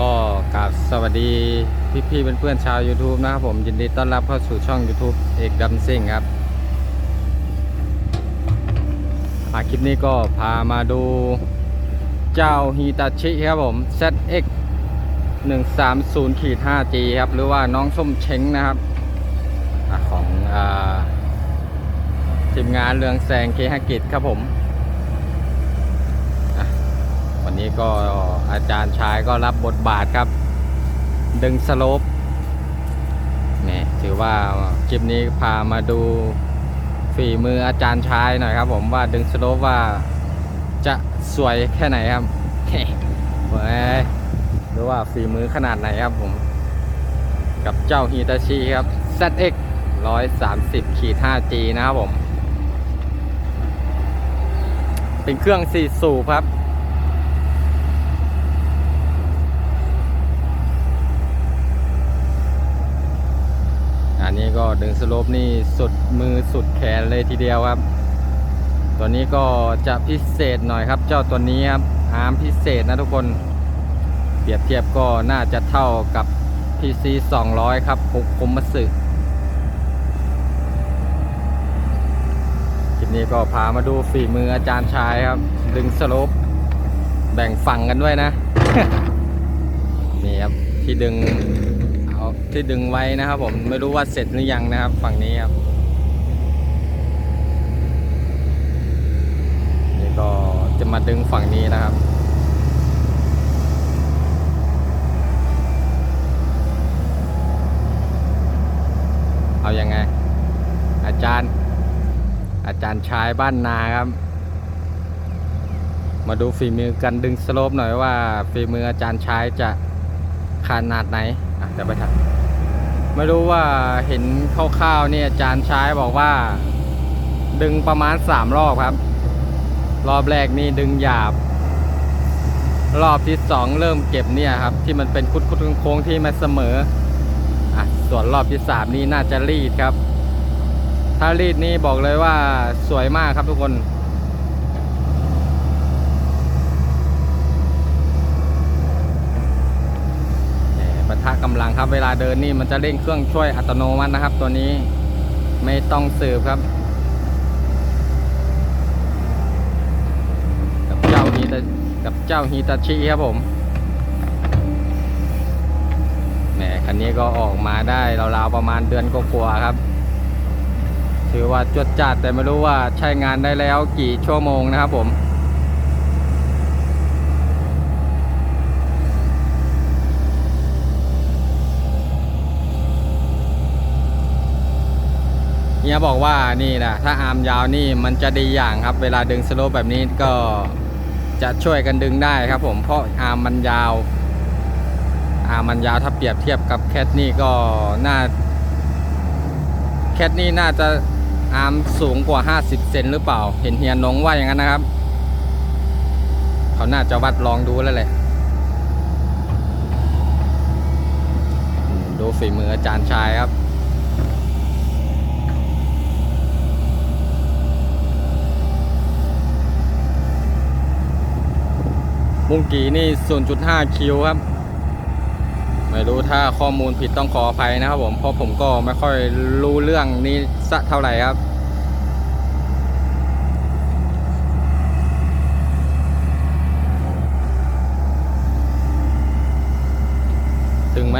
ก็กราบสวัสดีพี่ๆเพื่อนๆชาว YouTube นะครับผมยินดีต้อนรับเข้าสู่ช่อง YouTube เอกดำซิ่งครับอาคลิปนี้ก็พามาดูเจ้าฮีตาชิครับผม ZX 130ขีด 5G ครับ หรือว่าน้องส้มเช้งนะครับอของอาทีมงานเรืองแสงเคหกิจครับผม วันนี้ก็อาจารย์ชายก็รับบทบาทครับ ดึงสโลปนี่ถือว่าคลิปนี้พามาดูฝีมืออาจารย์ชายหน่อยครับ ผมว่าดึงสโลปว่าจะสวยแค่ไหนครับเฮ้ยหรือว่าฝีมือขนาดไหนครับผม กับเจ้าฮีตาชิครับ ZX 130ขีด 5G นะครับผม เป็นเครื่อง4สูบครับ นี้ก็ดึงสโลปนี่สุดมือสุดแขนเลยทีเดียวครับ ตัวนี้ก็จะพิเศษหน่อยครับ เจ้าตัวนี้ครับอาร์มพิเศษนะทุกคน เปรียบเทียบก็น่าจะเท่ากับ PC 200 ครับปุกคมมัสึคลิปนี้ก็พามาดูฝีมืออาจารย์ชายครับ ดึงสโลปแบ่งฝั่งกันด้วยนะ นี่ครับที่ดึง ที่ดึงไว้นะครับ ผมไม่รู้ว่าเสร็จหรือยังนะครับ ฝั่งนี้ครับนี่ก็จะมาดึงฝั่งนี้นะครับเอาอยัางไง อาจารย์ อาจารย์ชายบ้านนาครับ มาดูฝีมือกันดึงสโลปหน่อยว่าฝีมืออาจารย์ชายจะขนาดไหน เดี๋ยวไปทักไม่รู้ว่าเห็นคร่าวๆเนี่ยอาจารย์ชายบอกว่า ดึงประมาณสามรอบครับ รอบแรกนี่ดึงหยาบ รอบที่สองเริ่มเก็บเนี่ยครับ ที่มันเป็นคุดคุดโค้งที่มันเสมออะส่วนรอบที่สามนี่น่าจะรีดครับ ถ้ารีดนี่บอกเลยว่าสวยมากครับทุกคน แหมปะ ทะกำลังครับ เวลาเดินนี่มันจะเร่งเครื่องช่วยอัตโนมัตินะครับ ตัวนี้ไม่ต้องสืบครับกับเจ้าฮีตากับเจ้าฮีตาชิครับผมแหมคันนี้ก็ออกมาได้ราวๆประมาณเดือนกว่าๆครับ ถือว่าจวดจัดแต่ไม่รู้ว่าใช้งานได้แล้วกี่ชั่วโมงนะครับผม เฮียบอกว่านี่นะถ้าอาร์มยาวนี่มันจะดีอย่างครับ เวลาดึงสโลปแบบนี้ก็จะช่วยกันดึงได้ครับ ผมเพราะอาร์มมันยาว อาร์มมันยาวถ้าเปรียบเทียบกับแคทนี่ก็น่าแคทนี่น่าจะอาร์มสูงกว่า 50 เซนหรือเปล่า เห็นเฮียนงว่าอย่างนั้นนะครับ เขาน่าจะวัดลองดูแล้วแหละ ดูฝีมืออาจารย์ชายครับ มุงกีนี่ 0.5 คิวครับ ไม่รู้ถ้าข้อมูลผิดต้องขออภัยนะครับผม เพราะผมก็ไม่ค่อยรู้เรื่องนี้สักเท่าไหร่ครับตึงไหม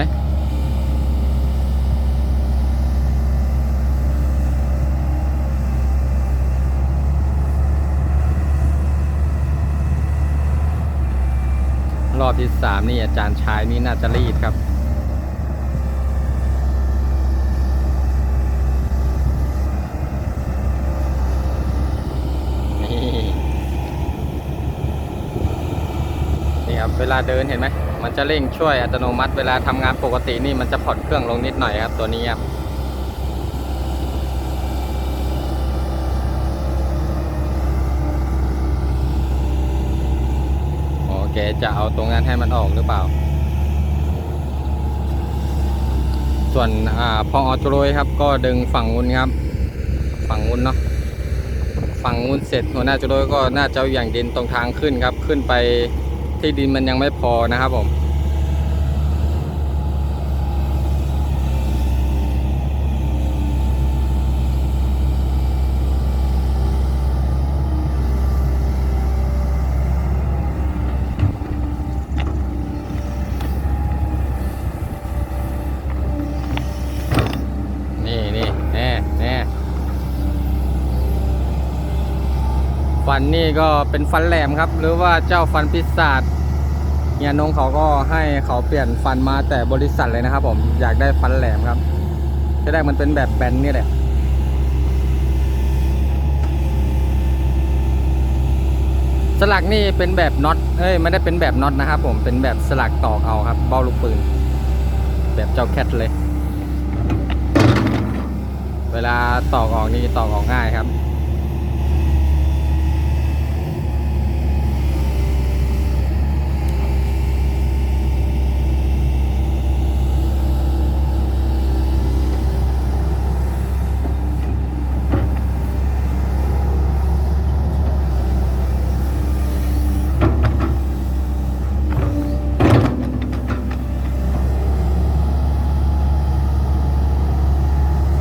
อบที่สามนี่อาจารย์ชายนี่น่าจะรีดครับนี่นี่ครับเวลาเดินเห็นไหมมันจะเร่งช่วยอัตโนมัติ เวลาทำงานปกตินี่มันจะผ่อนเครื่องลงนิดหน่อยครับตัวนี้ครับ แกจะเอาตรงนั้นให้มันออกหรือเปล่า ส่วนอาพอออโจโรยครับ ก็ดึงฝั่งงุนครับ ฝั่งงุนเนาะฝั่งงุนเสร็จหัวหน้าโจโรยก็น่าจะอาอย่างดินตรงทางขึ้นครับ ขึ้นไปที่ดินมันยังไม่พอนะครับผม ฟันนี่ก็เป็นฟันแหลมครับ หรือว่าเจ้าฟันพิศาจเฮียนงเขาก็ให้เขาเปลี่ยนฟันมาแต่บริษัทเลยนะครับ ผมอยากได้ฟันแหลมครับที่แรกมันเป็นแบบแบนนี่แหละสลักนี่เป็นแบบน็อตเอ้ยไม่ได้เป็นแบบน็อตนะครับ ผมเป็นแบบสลักตอกเอาครับ เบ้าลูกปืน แบบเจ้าแคทเลย เวลาตอกออกนี่ตอกออกง่ายครับ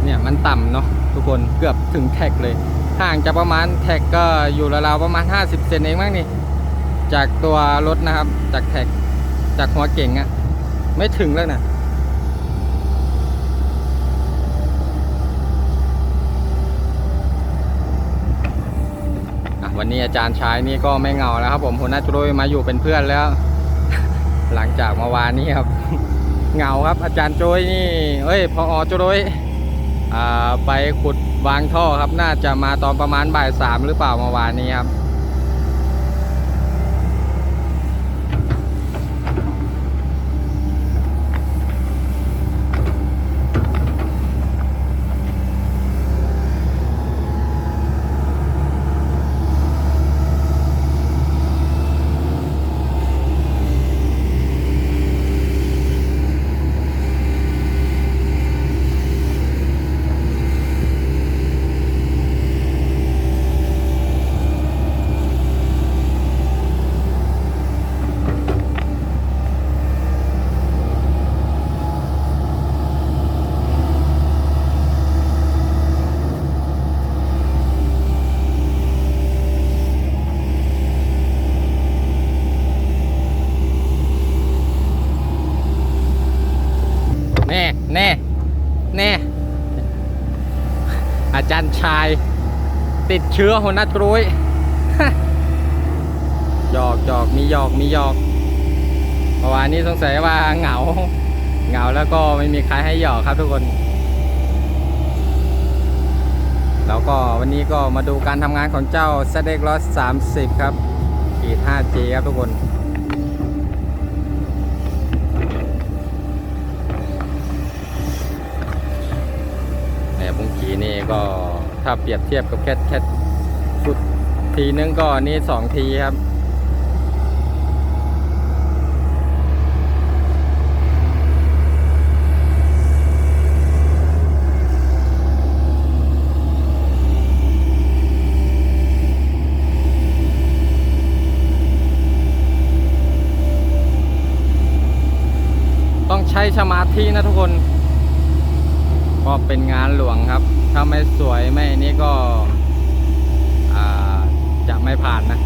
เนี่ยมันต่ำเนาะทุก คนเกือบถึงแท็กเลย ห่างจากประมาณแท็กก็อยู่ราวๆประมาณ 50 เซนเองมั้งนี่ จากตัวรถนะครับ จากแท็ก จากหัวเก่งอะไม่ถึงแล้วนะวันนี้อาจารย์ชายนี่ก็ไม่เหงาแล้วครับ ผมหัวหน้าจุโรยมาอยู่เป็นเพื่อนแล้ว หลังจากเมื่อวานนี้ครับเหงาครับ อาจารย์โจยนี่เอ้ยพออจุโรย ไปขุดวางท่อครับ น่าจะมาตอนประมาณบ่ายสามหรือเปล่าเมื่อวานนี้ครับ แน่แน่อาจารย์ชาย ติดเชื้อหัวหน้าตรุยหยอกหยอกมีหยอกมีหยอกเมื่อวานนี้สงสัยว่าเหงา เหงาแล้วก็ไม่มีใครให้หยอกครับทุกคน แล้วก็วันนี้ก็มาดูการทำงานของเจ้า z x 130ครับขีด 5G ครับทุกคน แต่บุง ก็ถ้าเปรียบเทียบกับแคทแคทฟุตทีนึงก็นี่สองทีครับต้องใช้สมาธินะทุกคน ก็เป็นงานหลวงครับ ถ้าไม่สวยไม่นี่ก็จะไม่ผ่านนะ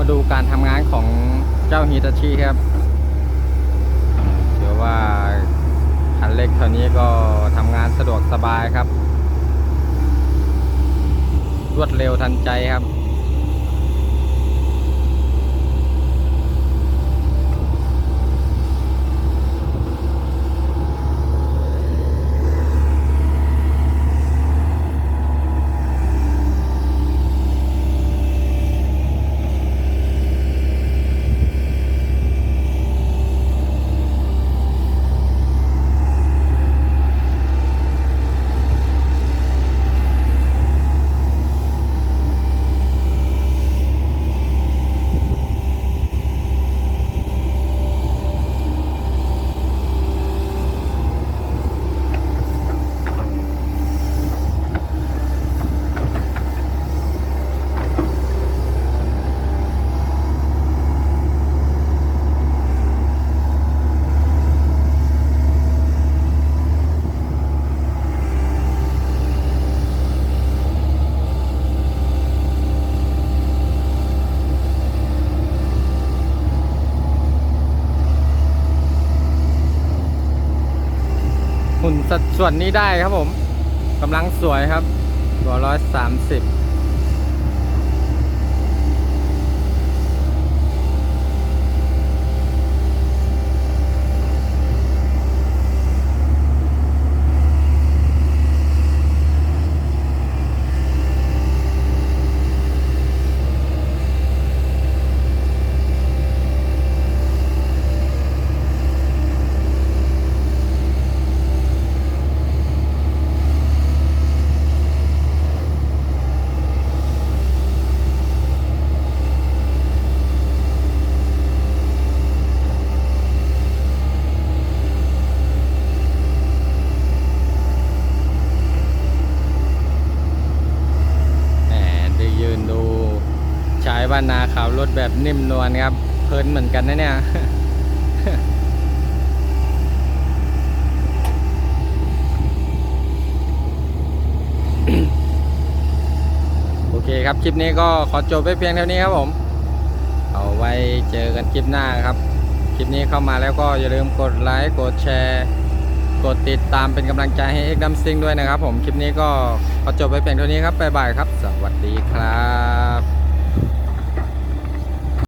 มาดูการทำงานของเจ้าฮิตาชิครับเชื่อวว่าคันเล็กเท่านี้ก็ทำงานสะดวกสบายครับ รวดเร็วทันใจครับ ส่วนนี้ได้ครับผมกำลังสวยครับตัวร้อยสามสิบแหมได้ยืนดูชาย บ้านนาขับรถแบบนิ่มนวลครับ เพลินเหมือนกันนะเนี่ยโอเคครับคลิปนี้ก็ขอจบไปเพียงเท่านี้ครับผม เอาไว้เจอกันคลิปหน้าครับ คลิปนี้เข้ามาแล้วก็อย่าลืมกดไลค์กดแชร์ กดติดตามเป็นกำลังใจให้เอ็กดัมซิงด้วยนะครับผม คลิปนี้ก็ขอจบไปเพียงเท่านี้ครับบ๊ายบายครับ สวัสดีครับ